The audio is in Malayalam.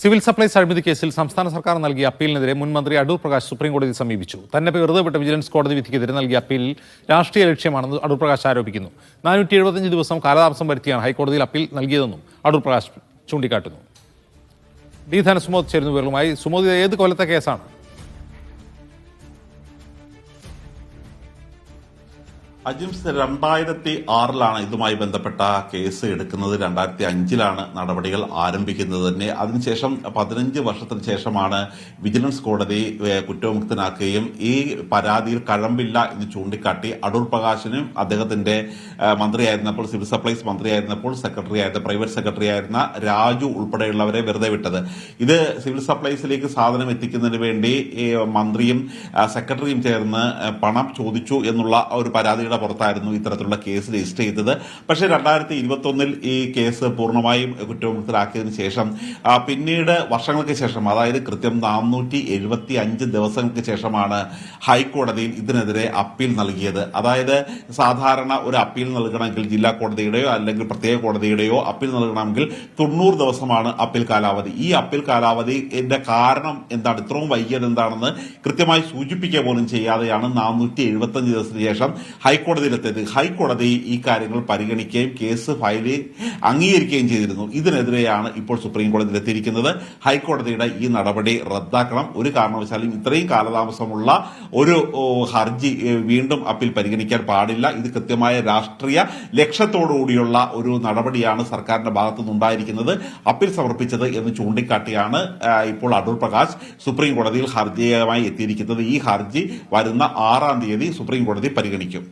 സിവിൽ സപ്ലൈസ് അഴിമതി കേസിൽ സംസ്ഥാന സർക്കാർ നൽകിയ അപ്പീലിനെതിരെ മുൻ മന്ത്രി അടൂർ പ്രകാശ് സുപ്രീം കോടതിയെ സമീപിച്ചു. തന്നെ വെറുതെ വിട്ട വിജിലൻസ് കോടതി വിധിക്കെതിരെ നൽകിയ അപ്പീലിൽ രാഷ്ട്രീയ ലക്ഷ്യമാണെന്ന് അടൂർ പ്രകാശ് ആരോപിക്കുന്നു. നാനൂറ്റി എഴുപത്തഞ്ച് ദിവസം കാലതാമസം വരുത്തിയാണ് ഹൈക്കോടതിയിൽ അപ്പീൽ നൽകിയതെന്നും അടൂർ പ്രകാശ് ചൂണ്ടിക്കാട്ടുന്നു. ഡി ധനസുമോദ് ചേരുന്ന വിവരങ്ങളുമായി സുമോദ് ഏത് കൊല്ലത്തെ കേസാണ്? അജിംസ് രണ്ടായിരത്തി ആറിലാണ് ഇതുമായി ബന്ധപ്പെട്ട കേസ് എടുക്കുന്നത്. രണ്ടായിരത്തി അഞ്ചിലാണ് നടപടികൾ ആരംഭിക്കുന്നത് തന്നെ. അതിനുശേഷം പതിനഞ്ച് വർഷത്തിന് ശേഷമാണ് വിജിലൻസ് കോടതി കുറ്റവിമുക്തനാക്കുകയും ഈ പരാതിയിൽ കഴമ്പില്ല എന്ന് ചൂണ്ടിക്കാട്ടി അടൂർ പ്രകാശിനും അദ്ദേഹത്തിന്റെ മന്ത്രിയായിരുന്നപ്പോൾ സിവിൽ സപ്ലൈസ് മന്ത്രിയായിരുന്നപ്പോൾ സെക്രട്ടറി ആയിരുന്ന പ്രൈവറ്റ് സെക്രട്ടറി ആയിരുന്ന രാജു ഉൾപ്പെടെയുള്ളവരെ വെറുതെ വിട്ടത്. ഇത് സിവിൽ സപ്ലൈസിലേക്ക് സാധനം എത്തിക്കുന്നതിന് വേണ്ടി മന്ത്രിയും സെക്രട്ടറിയും ചേർന്ന് പണം ചോദിച്ചു എന്നുള്ള ഒരു പരാതിയുടെ പുറത്തായിരുന്നു ഇത്തരത്തിലുള്ള കേസ് രജിസ്റ്റർ ചെയ്തത്. പക്ഷേ രണ്ടായിരത്തി ഇരുപത്തി ഒന്നിൽ ഈ കേസ് പൂർണമായും കുറ്റവിമുക്തരാക്കിയതിനു ശേഷം പിന്നീട് വർഷങ്ങൾക്ക് ശേഷം അതായത് കൃത്യം നാനൂറ്റി എഴുപത്തി അഞ്ച് ദിവസങ്ങൾക്ക് ശേഷമാണ് ഹൈക്കോടതിയിൽ ഇതിനെതിരെ അപ്പീൽ നൽകിയത്. അതായത് സാധാരണ ഒരു അപ്പീൽ നൽകണമെങ്കിൽ ജില്ലാ കോടതിയുടെയോ അല്ലെങ്കിൽ പ്രത്യേക കോടതിയുടെയോ അപ്പീൽ നൽകണമെങ്കിൽ തൊണ്ണൂറ് ദിവസമാണ് അപ്പീൽ കാലാവധി. ഈ അപ്പീൽ കാലാവധിന്റെ കാരണം എന്താണ്? ഇത്രയും വൈകിയത് എന്താണെന്ന് കൃത്യമായി സൂചിപ്പിക്കുക പോലും ചെയ്യാതെയാണ് നാനൂറ്റി എഴുപത്തി അഞ്ച് ദിവസത്തിന് ശേഷം ഹൈക്കോടതിയിലെത്തിയത് ഹൈക്കോടതി ഈ കാര്യങ്ങൾ പരിഗണിക്കുകയും കേസ് ഫയൽ അംഗീകരിക്കുകയും ചെയ്തിരുന്നു. ഇതിനെതിരെയാണ് ഇപ്പോൾ സുപ്രീം കോടതിയിൽ എത്തിയിരിക്കുന്നത്. ഹൈക്കോടതിയുടെ ഈ നടപടി റദ്ദാക്കണം. ഒരു കാരണവശാലും ഇത്രയും കാലതാമസമുള്ള ഒരു ഹർജി വീണ്ടും അപ്പീൽ പരിഗണിക്കാൻ പാടില്ല. ഇത് കൃത്യമായ രാഷ്ട്രീയ ലക്ഷ്യത്തോടുകൂടിയുള്ള ഒരു നടപടിയാണ് സർക്കാരിന്റെ ഭാഗത്തുനിന്ന് ഉണ്ടായിരിക്കുന്നത്. അപ്പീൽ സമർപ്പിച്ചത് എന്ന് ചൂണ്ടിക്കാട്ടിയാണ് ഇപ്പോൾ അടൂർ പ്രകാശ് സുപ്രീം കോടതിയിൽ ഹർജിയുമായി എത്തിയിരിക്കുന്നത്. ഈ ഹർജി വരുന്ന ആറാം തീയതി സുപ്രീം കോടതി പരിഗണിക്കും.